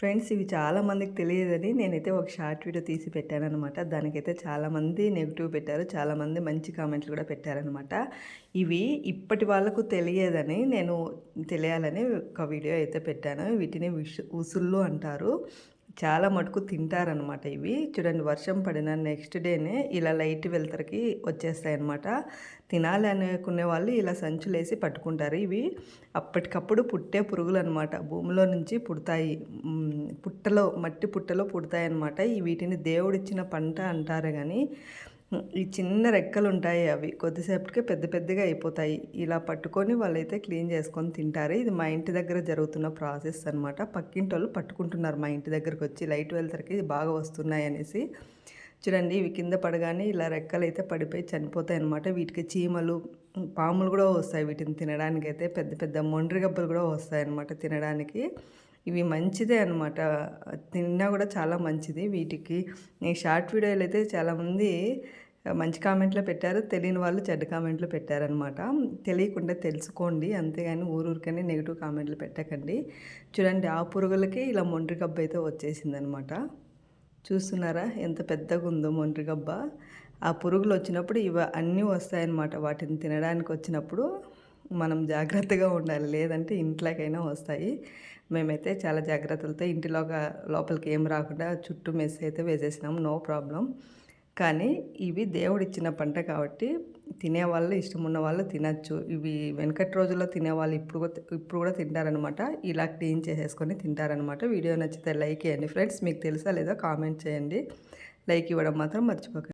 Friends ఇవి చాలామందికి తెలియదని నేనైతే ఒక షార్ట్ వీడియో తీసి పెట్టానమాట దానికైతే చాలామంది నెగిటివ్ పెట్టారు చాలామంది మంచి కామెంట్లు కూడా పెట్టారనమాట ఇవి ఇప్పటి వాళ్ళకు తెలియదని నేను తెలియాలని ఒక వీడియో అయితే పెట్టాను. వీటిని విష్ ఉసుళ్ళు అంటారు. చాలా మటుకు తింటారనమాట ఇవి. చూడండి వర్షం పడిన నెక్స్ట్ డేనే ఇలా లైట్ వెళ్తరకి వచ్చేస్తాయి అనమాట తినాలి అనుకునే వాళ్ళు ఇలా సంచులేసి పట్టుకుంటారు ఇవి. అప్పటికప్పుడు పుట్టే పురుగులు అనమాట భూమిలో నుంచి పుడతాయి. పుట్టలో మట్టి పుట్టలో పుడతాయి అనమాట వీటిని దేవుడిచ్చిన పంట అంటారు కానీ ఈ చిన్న రెక్కలు ఉంటాయి అవి. కొద్దిసేపటికే పెద్ద పెద్దగా అయిపోతాయి. ఇలా పట్టుకొని వాళ్ళైతే క్లీన్ చేసుకొని తింటారు. ఇది మా ఇంటి దగ్గర జరుగుతున్న ప్రాసెస్ అనమాట పక్కింటి వాళ్ళు పట్టుకుంటున్నారు మా ఇంటి దగ్గరకు వచ్చి లైట్ వెళ్తరికి బాగా వస్తున్నాయి అనేసి. చూడండి ఇవి కింద పడగానే ఇలా రెక్కలు అయితే పడిపోయి చనిపోతాయి అనమాట వీటికి చీమలు పాములు కూడా వస్తాయి వీటిని తినడానికి అయితే పెద్ద పెద్ద మొండ్రి గబ్బలు కూడా వస్తాయి అనమాట తినడానికి. ఇవి మంచిదే అనమాట తిన్నా కూడా చాలా మంచిది వీటికి. ఈ షార్ట్ వీడియోలు అయితే చాలామంది మంచి కామెంట్లో పెట్టారు తెలియని వాళ్ళు చెడ్డ కామెంట్లు పెట్టారనమాట తెలియకుండా తెలుసుకోండి అంతేగాని ఊరూరికనే నెగిటివ్ కామెంట్లు పెట్టకండి. చూడండి ఆ పురుగులకి ఇలా మొండ్రి గబ్బ అయితే వచ్చేసిందనమాట చూస్తున్నారా ఎంత పెద్దగా ఉందో మొండ్రి గబ్బ. ఆ పురుగులు వచ్చినప్పుడు ఇవి అన్నీ వస్తాయన్నమాట వాటిని తినడానికి వచ్చినప్పుడు. మనం జాగ్రత్తగా ఉండాలి. లేదంటే ఇంట్లోకైనా వస్తాయి. మేమైతే చాలా జాగ్రత్తలతో ఇంటిలోగా లోపలికి ఏం రాకుండా చుట్టూ మెస్ అయితే వేసేసినాం. నో ప్రాబ్లం కానీ ఇవి దేవుడిచ్చిన పంట కాబట్టి తినేవాళ్ళు ఇష్టం ఉన్న వాళ్ళు తినచ్చు. ఇవి వెనకటి రోజుల్లో తినేవాళ్ళు ఇప్పుడు ఇప్పుడు కూడా తింటారనమాట ఇలా క్లీన్ చేసేసుకొని తింటారనమాట వీడియో నచ్చితే లైక్ చేయండి ఫ్రెండ్స్. మీకు తెలుసా లేదో కామెంట్ చేయండి. లైక్ ఇవ్వడం మాత్రం మర్చిపోకండి